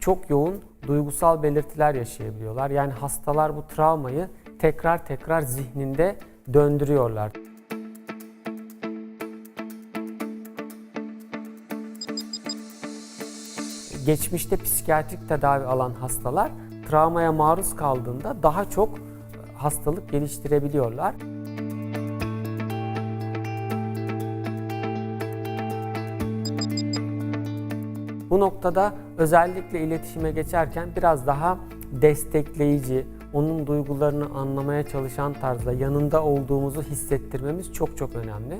çok yoğun duygusal belirtiler yaşayabiliyorlar. Yani hastalar bu travmayı tekrar tekrar zihninde döndürüyorlar. Geçmişte psikiyatrik tedavi alan hastalar travmaya maruz kaldığında daha çok hastalık geliştirebiliyorlar. Bu noktada özellikle iletişime geçerken biraz daha destekleyici, onun duygularını anlamaya çalışan tarzda yanında olduğumuzu hissettirmemiz çok çok önemli.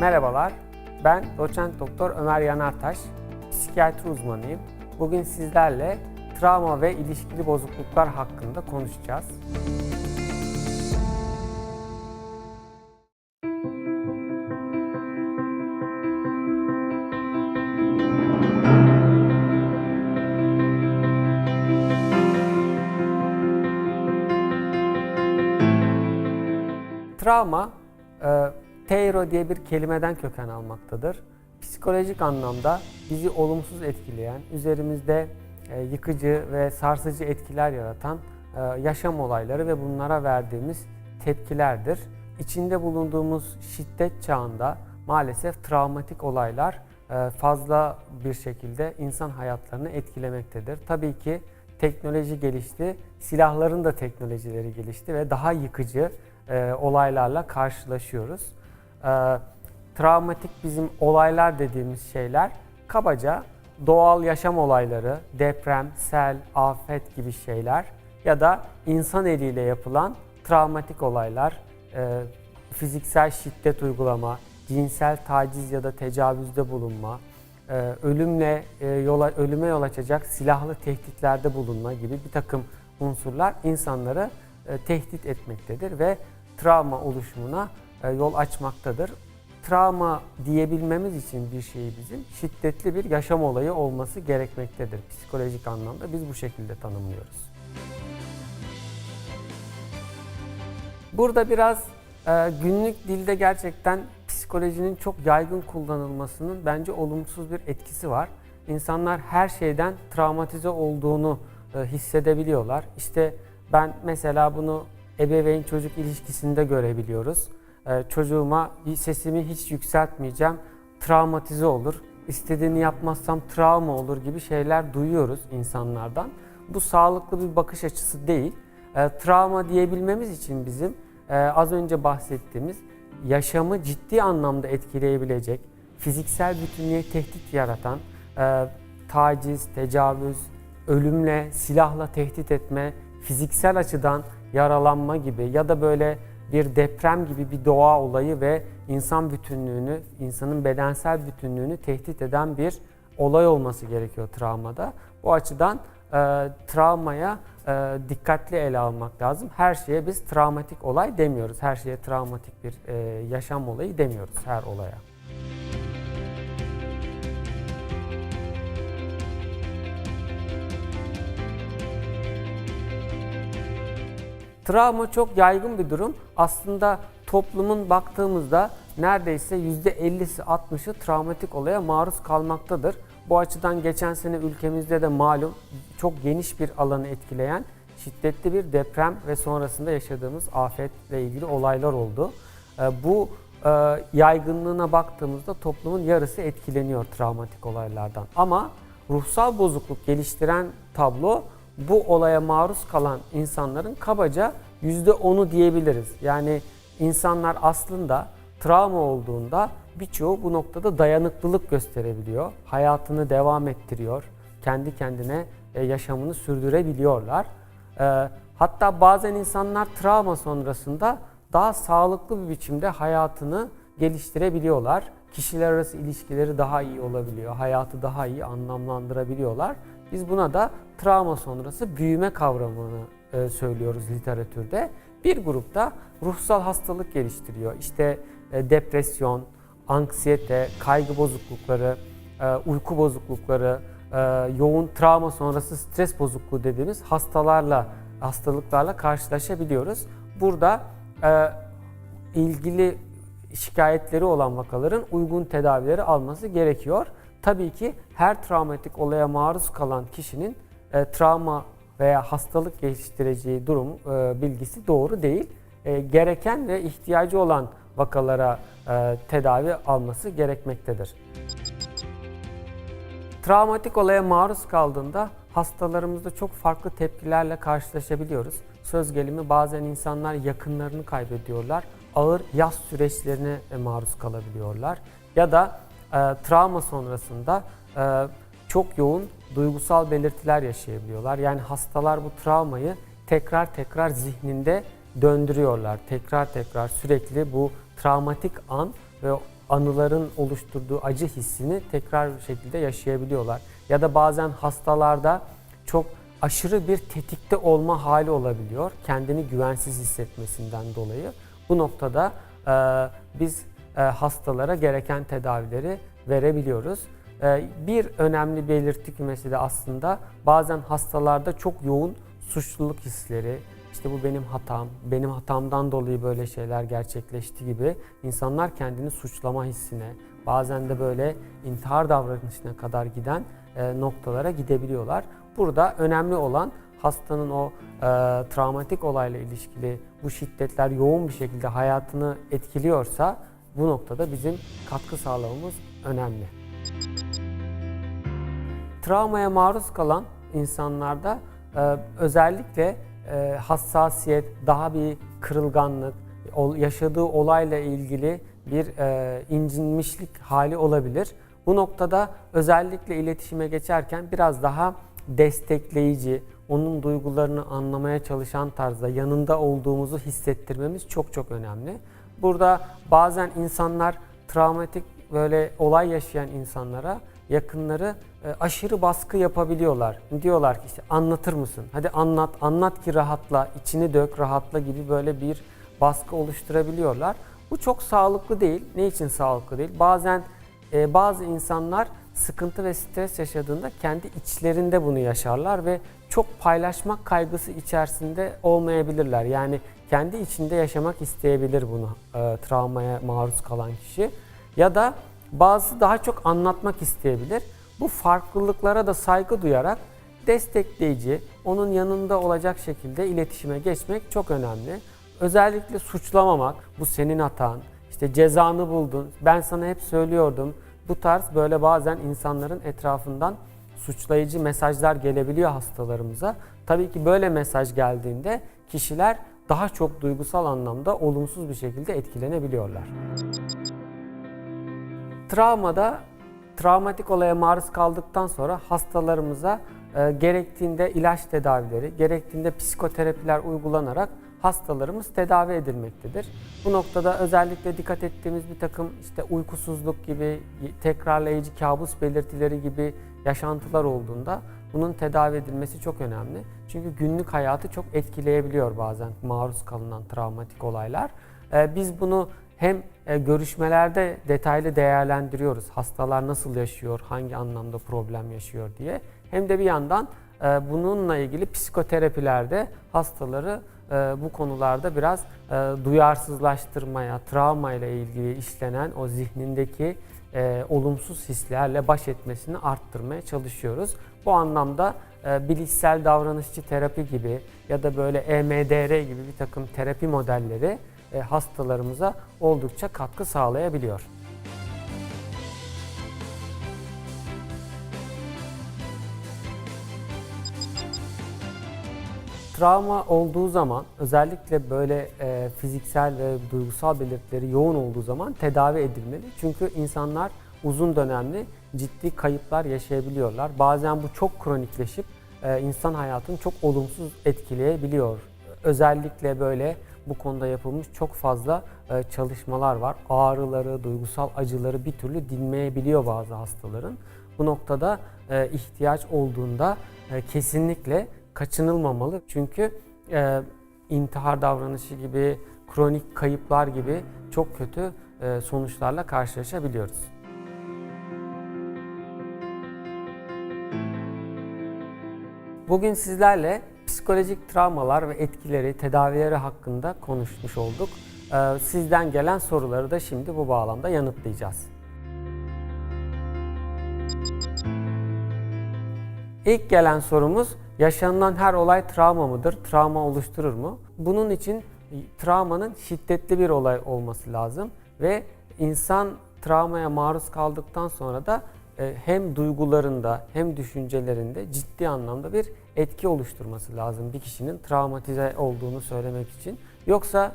Merhabalar, ben doçent doktor Ömer Yanartaş, psikiyatri uzmanıyım. Bugün sizlerle travma ve ilişkili bozukluklar hakkında konuşacağız. Travma, e, teiro diye bir kelimeden köken almaktadır. Psikolojik anlamda bizi olumsuz etkileyen, üzerimizde e, yıkıcı ve sarsıcı etkiler yaratan e, yaşam olayları ve bunlara verdiğimiz tepkilerdir. İçinde bulunduğumuz şiddet çağında maalesef travmatik olaylar e, fazla bir şekilde insan hayatlarını etkilemektedir. Tabii ki teknoloji gelişti, silahların da teknolojileri gelişti ve daha yıkıcı e, olaylarla karşılaşıyoruz. E, travmatik bizim olaylar dediğimiz şeyler kabaca doğal yaşam olayları, deprem, sel, afet gibi şeyler ya da insan eliyle yapılan travmatik olaylar, e, fiziksel şiddet uygulama, cinsel taciz ya da tecavüzde bulunma, e, ölümle e, yola ölüme yol açacak silahlı tehditlerde bulunma gibi bir takım unsurlar insanları e, tehdit etmektedir ve travma oluşumuna e, yol açmaktadır. Travma diyebilmemiz için bir şeyi bizim şiddetli bir yaşam olayı olması gerekmektedir. Psikolojik anlamda biz bu şekilde tanımlıyoruz. Burada biraz e, günlük dilde gerçekten psikolojinin çok yaygın kullanılmasının bence olumsuz bir etkisi var. İnsanlar her şeyden travmatize olduğunu e, hissedebiliyorlar. İşte ben mesela bunu ebeveyn çocuk ilişkisinde görebiliyoruz. E, çocuğuma sesimi hiç yükseltmeyeceğim, travmatize olur. İstediğini yapmazsam travma olur gibi şeyler duyuyoruz insanlardan. Bu sağlıklı bir bakış açısı değil. E, travma diyebilmemiz için bizim e, az önce bahsettiğimiz yaşamı ciddi anlamda etkileyebilecek, fiziksel bütünlüğe tehdit yaratan, e, taciz, tecavüz, ölümle, silahla tehdit etme, fiziksel açıdan yaralanma gibi ya da böyle bir deprem gibi bir doğa olayı ve insan bütünlüğünü, insanın bedensel bütünlüğünü tehdit eden bir olay olması gerekiyor travmada. Bu açıdan e, travmaya e, dikkatli ele almak lazım. Her şeye biz travmatik olay demiyoruz. Her şeye travmatik bir e, yaşam olayı demiyoruz her olaya. Travma çok yaygın bir durum. Aslında toplumun baktığımızda neredeyse %50'si 60'ı travmatik olaya maruz kalmaktadır. Bu açıdan geçen sene ülkemizde de malum çok geniş bir alanı etkileyen şiddetli bir deprem ve sonrasında yaşadığımız afetle ilgili olaylar oldu. Ee, Bu e, yaygınlığına baktığımızda toplumun yarısı etkileniyor travmatik olaylardan. Ama ruhsal bozukluk geliştiren tablo bu olaya maruz kalan insanların kabaca %10'u diyebiliriz. Yani insanlar aslında travma olduğunda birçoğu bu noktada dayanıklılık gösterebiliyor. Hayatını devam ettiriyor. Kendi kendine e, yaşamını sürdürebiliyorlar. E, Hatta bazen insanlar travma sonrasında daha sağlıklı bir biçimde hayatını geliştirebiliyorlar. Kişiler arası ilişkileri daha iyi olabiliyor. Hayatı daha iyi anlamlandırabiliyorlar. Biz buna da travma sonrası büyüme kavramını e, söylüyoruz literatürde. Bir grupta ruhsal hastalık geliştiriyor. İşte e, depresyon, anksiyete, kaygı bozuklukları, e, uyku bozuklukları, e, yoğun travma sonrası stres bozukluğu dediğimiz hastalarla, hastalıklarla karşılaşabiliyoruz. Burada e, ilgili şikayetleri olan vakaların uygun tedavileri alması gerekiyor. Tabii ki her travmatik olaya maruz kalan kişinin e, travma veya hastalık geliştireceği durum e, bilgisi doğru değil. E, gereken ve ihtiyacı olan vakalara e, tedavi alması gerekmektedir. Travmatik olaya maruz kaldığında hastalarımızda çok farklı tepkilerle karşılaşabiliyoruz. Söz gelimi bazen insanlar yakınlarını kaybediyorlar. Ağır yas süreçlerine e, maruz kalabiliyorlar. Ya da e, travma sonrasında e, çok yoğun duygusal belirtiler yaşayabiliyorlar. Yani hastalar bu travmayı tekrar tekrar zihninde döndürüyorlar. Tekrar tekrar sürekli bu travmatik an ve anıların oluşturduğu acı hissini tekrar bir şekilde yaşayabiliyorlar. Ya da bazen hastalarda çok aşırı bir tetikte olma hali olabiliyor. Kendini güvensiz hissetmesinden dolayı. Bu noktada e, biz hastalara gereken tedavileri verebiliyoruz. E, bir önemli belirti kümesi de aslında bazen hastalarda çok yoğun suçluluk hisleri, işte bu benim hatam, benim hatamdan dolayı böyle şeyler gerçekleşti gibi insanlar kendini suçlama hissine, bazen de böyle intihar davranışına kadar giden e, noktalara gidebiliyorlar. Burada önemli olan hastanın o e, travmatik olayla ilişkili bu şiddetler yoğun bir şekilde hayatını etkiliyorsa bu noktada bizim katkı sağlamamız önemli. Travmaya maruz kalan insanlarda e, özellikle e, hassasiyet, daha bir kırılganlık, yaşadığı olayla ilgili bir e, incinmişlik hali olabilir. Bu noktada özellikle iletişime geçerken biraz daha destekleyici, onun duygularını anlamaya çalışan tarzda yanında olduğumuzu hissettirmemiz çok çok önemli. Burada bazen insanlar travmatik böyle olay yaşayan insanlara yakınları e, aşırı baskı yapabiliyorlar. Diyorlar ki işte anlatır mısın? Hadi anlat, anlat ki rahatla, içini dök, rahatla gibi böyle bir baskı oluşturabiliyorlar. Bu çok sağlıklı değil. Ne için sağlıklı değil? Bazen e, bazı insanlar sıkıntı ve stres yaşadığında kendi içlerinde bunu yaşarlar ve çok paylaşmak kaygısı içerisinde olmayabilirler. Yani kendi içinde yaşamak isteyebilir bunu e, travmaya maruz kalan kişi. Ya da bazı daha çok anlatmak isteyebilir. Bu farklılıklara da saygı duyarak destekleyici, onun yanında olacak şekilde iletişime geçmek çok önemli. Özellikle suçlamamak, bu senin hatan, işte cezanı buldun, ben sana hep söylüyordum. Bu tarz böyle bazen insanların etrafından suçlayıcı mesajlar gelebiliyor hastalarımıza. Tabii ki böyle mesaj geldiğinde kişiler daha çok duygusal anlamda olumsuz bir şekilde etkilenebiliyorlar. Travmada travmatik olaya maruz kaldıktan sonra hastalarımıza e, gerektiğinde ilaç tedavileri, gerektiğinde psikoterapiler uygulanarak hastalarımız tedavi edilmektedir. Bu noktada özellikle dikkat ettiğimiz bir takım işte uykusuzluk gibi, tekrarlayıcı kabus belirtileri gibi yaşantılar olduğunda bunun tedavi edilmesi çok önemli. Çünkü günlük hayatı çok etkileyebiliyor bazen maruz kalınan travmatik olaylar. E, biz bunu hem e, görüşmelerde detaylı değerlendiriyoruz. Hastalar nasıl yaşıyor, hangi anlamda problem yaşıyor diye. Hem de bir yandan e, bununla ilgili psikoterapilerde hastaları bu konularda biraz duyarsızlaştırmaya, travma ile ilgili işlenen o zihnindeki olumsuz hislerle baş etmesini arttırmaya çalışıyoruz. Bu anlamda bilişsel davranışçı terapi gibi ya da böyle EMDR gibi bir takım terapi modelleri e, hastalarımıza oldukça katkı sağlayabiliyor. Travma olduğu zaman özellikle böyle e, fiziksel ve duygusal belirtileri yoğun olduğu zaman tedavi edilmeli. Çünkü insanlar uzun dönemli ciddi kayıplar yaşayabiliyorlar. Bazen bu çok kronikleşip e, insan hayatını çok olumsuz etkileyebiliyor. Özellikle böyle bu konuda yapılmış çok fazla e, çalışmalar var. Ağrıları, duygusal acıları bir türlü dinmeyebiliyor bazı hastaların. Bu noktada e, ihtiyaç olduğunda e, kesinlikle kaçınılmamalı. Çünkü intihar davranışı gibi, kronik kayıplar gibi çok kötü sonuçlarla karşılaşabiliyoruz. Bugün sizlerle psikolojik travmalar ve etkileri, tedavileri hakkında konuşmuş olduk. Ee, Sizden gelen soruları da şimdi bu bağlamda yanıtlayacağız. İlk gelen sorumuz yaşanılan her olay travma mıdır? Travma oluşturur mu? Bunun için travmanın şiddetli bir olay olması lazım ve insan travmaya maruz kaldıktan sonra da e, hem duygularında hem düşüncelerinde ciddi anlamda bir etki oluşturması lazım bir kişinin travmatize olduğunu söylemek için. Yoksa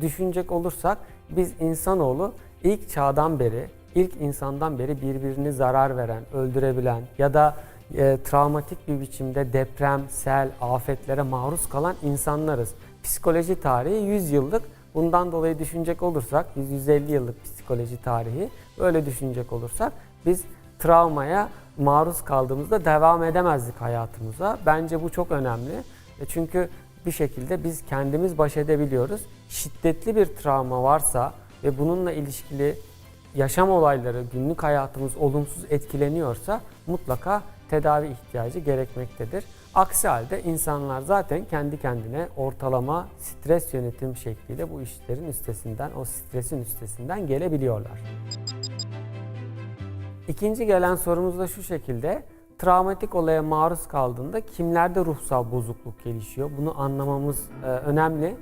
düşünecek olursak biz insanoğlu ilk çağdan beri, ilk insandan beri birbirini zarar veren, öldürebilen ya da e, travmatik bir biçimde deprem, sel, afetlere maruz kalan insanlarız. Psikoloji tarihi 100 yıllık. Bundan dolayı düşünecek olursak, 150 yıllık psikoloji tarihi öyle düşünecek olursak biz travmaya maruz kaldığımızda devam edemezdik hayatımıza. Bence bu çok önemli. E, Çünkü bir şekilde biz kendimiz baş edebiliyoruz. Şiddetli bir travma varsa ve bununla ilişkili yaşam olayları, günlük hayatımız olumsuz etkileniyorsa mutlaka tedavi ihtiyacı gerekmektedir. Aksi halde insanlar zaten kendi kendine ortalama stres yönetim şekliyle bu işlerin üstesinden, o stresin üstesinden gelebiliyorlar. İkinci gelen sorumuz da şu şekilde. Travmatik olaya maruz kaldığında kimlerde ruhsal bozukluk gelişiyor? Bunu anlamamız e, önemli.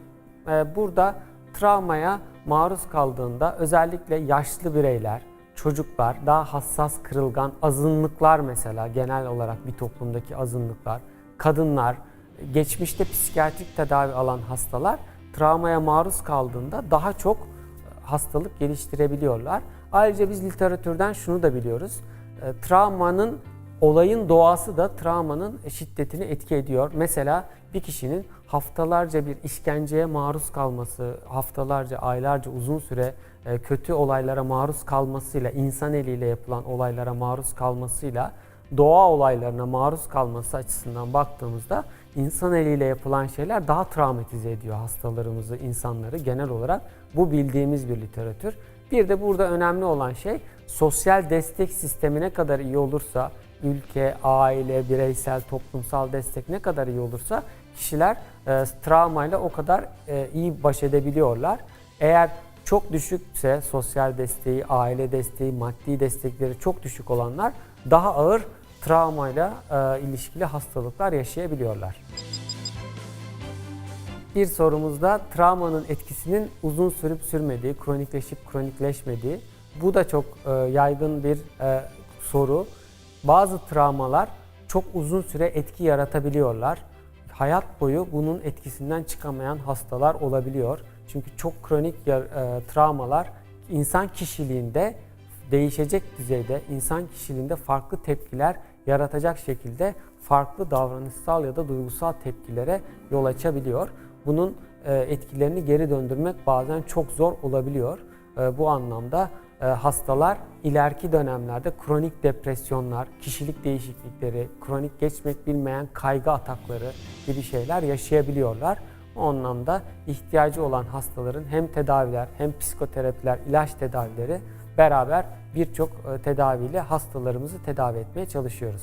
E, burada travmaya maruz kaldığında özellikle yaşlı bireyler, çocuklar, daha hassas kırılgan azınlıklar mesela genel olarak bir toplumdaki azınlıklar, kadınlar, geçmişte psikiyatrik tedavi alan hastalar travmaya maruz kaldığında daha çok hastalık geliştirebiliyorlar. Ayrıca biz literatürden şunu da biliyoruz. E, travmanın olayın doğası da travmanın şiddetini etki ediyor. Mesela bir kişinin haftalarca bir işkenceye maruz kalması, haftalarca, aylarca uzun süre e, kötü olaylara maruz kalmasıyla, insan eliyle yapılan olaylara maruz kalmasıyla doğa olaylarına maruz kalması açısından baktığımızda insan eliyle yapılan şeyler daha travmatize ediyor hastalarımızı, insanları genel olarak. Bu bildiğimiz bir literatür. Bir de burada önemli olan şey sosyal destek sistemi ne kadar iyi olursa, ülke, aile, bireysel, toplumsal destek ne kadar iyi olursa kişiler e, travmayla o kadar e, iyi baş edebiliyorlar. Eğer çok düşükse sosyal desteği, aile desteği, maddi destekleri çok düşük olanlar daha ağır travmayla e, ilişkili hastalıklar yaşayabiliyorlar. Bir sorumuzda travmanın etkisinin uzun sürüp sürmediği, kronikleşip kronikleşmediği. Bu da çok e, yaygın bir e, soru. Bazı travmalar çok uzun süre etki yaratabiliyorlar. Hayat boyu bunun etkisinden çıkamayan hastalar olabiliyor. Çünkü çok kronik e, travmalar insan kişiliğinde değişecek düzeyde, insan kişiliğinde farklı tepkiler yaratacak şekilde farklı davranışsal ya da duygusal tepkilere yol açabiliyor. Bunun e, etkilerini geri döndürmek bazen çok zor olabiliyor. E, Bu anlamda hastalar ileriki dönemlerde kronik depresyonlar, kişilik değişiklikleri, kronik geçmek bilmeyen kaygı atakları gibi şeyler yaşayabiliyorlar. O anlamda ihtiyacı olan hastaların hem tedaviler hem psikoterapiler, ilaç tedavileri beraber birçok e, tedaviyle hastalarımızı tedavi etmeye çalışıyoruz.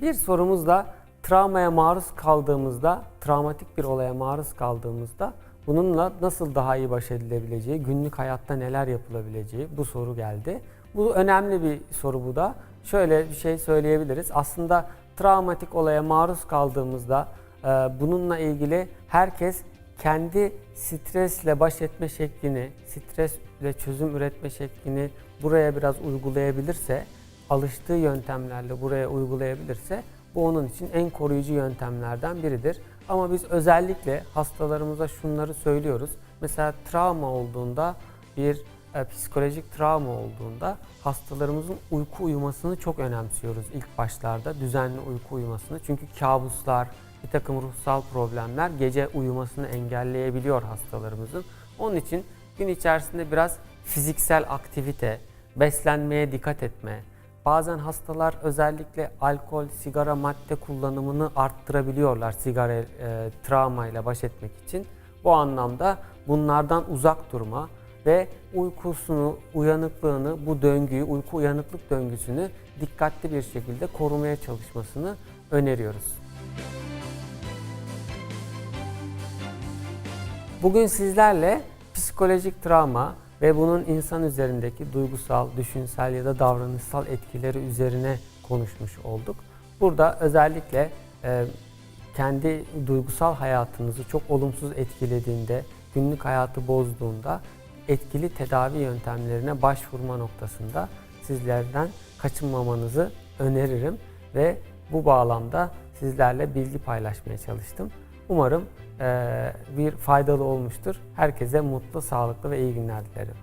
Bir sorumuz da travmaya maruz kaldığımızda, travmatik bir olaya maruz kaldığımızda bununla nasıl daha iyi baş edilebileceği, günlük hayatta neler yapılabileceği bu soru geldi. Bu önemli bir soru bu da. Şöyle bir şey söyleyebiliriz. Aslında travmatik olaya maruz kaldığımızda e, bununla ilgili herkes kendi stresle baş etme şeklini, stresle çözüm üretme şeklini buraya biraz uygulayabilirse, alıştığı yöntemlerle buraya uygulayabilirse bu onun için en koruyucu yöntemlerden biridir. Ama biz özellikle hastalarımıza şunları söylüyoruz. Mesela travma olduğunda bir e, psikolojik travma olduğunda hastalarımızın uyku uyumasını çok önemsiyoruz ilk başlarda. Düzenli uyku uyumasını. Çünkü kabuslar, bir takım ruhsal problemler gece uyumasını engelleyebiliyor hastalarımızın. Onun için gün içerisinde biraz fiziksel aktivite, beslenmeye dikkat etme, Bazen hastalar özellikle alkol, sigara, madde kullanımını arttırabiliyorlar sigara e, travmayla baş etmek için. Bu anlamda bunlardan uzak durma ve uykusunu, uyanıklığını, bu döngüyü, uyku uyanıklık döngüsünü dikkatli bir şekilde korumaya çalışmasını öneriyoruz. Bugün sizlerle psikolojik travma ve bunun insan üzerindeki duygusal, düşünsel ya da davranışsal etkileri üzerine konuşmuş olduk. Burada özellikle e, kendi duygusal hayatınızı çok olumsuz etkilediğinde, günlük hayatı bozduğunda etkili tedavi yöntemlerine başvurma noktasında sizlerden kaçınmamanızı öneririm ve bu bağlamda sizlerle bilgi paylaşmaya çalıştım. Umarım bir faydalı olmuştur. Herkese mutlu, sağlıklı ve iyi günler dilerim.